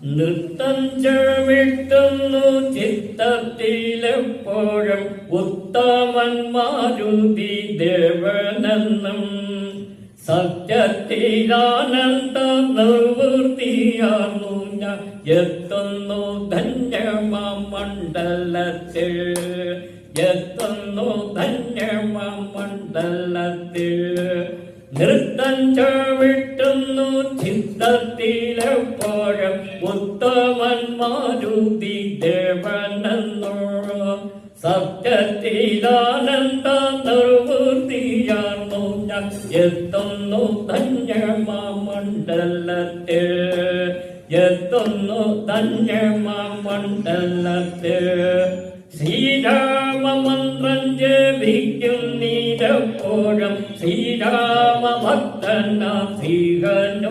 നൃത്തം ചെവിട്ടുന്നു ചിത്തത്തിലെപ്പോഴും ഉത്തമന്മാരുതി ദേവനെന്നും സത്യത്തിലാനന്ദ നിർവൃത്തിയാർന്നു ഞാൻ എത്തുന്നു ധന്യമ മണ്ഡലത്തിൽ എത്തുന്നു ധന്യമ മണ്ഡലത്തിൽ നൃത്തം ചവിട്ടുന്നു ചിത്തത്തിലെപ്പോഴും ഉത്തമൻ മാരുതി ദേവനെന്നോ സത്യത്തിലാനന്ദ നിർവൃത്തിയാർന്നു ഞാൻ എത്തുന്നു ധന്യമാ മണ്ഡലത്തിൽ എത്തുന്നു ധന്യമാമണ്ഡലത്തിൽ. ശ്രീരാമമന്ത്രം ശ്രീരാമ മന്ത്രം ജപിക്കും നീരപ്പോഴും ശ്രീരാമ ഭക്തന ശ്രീകന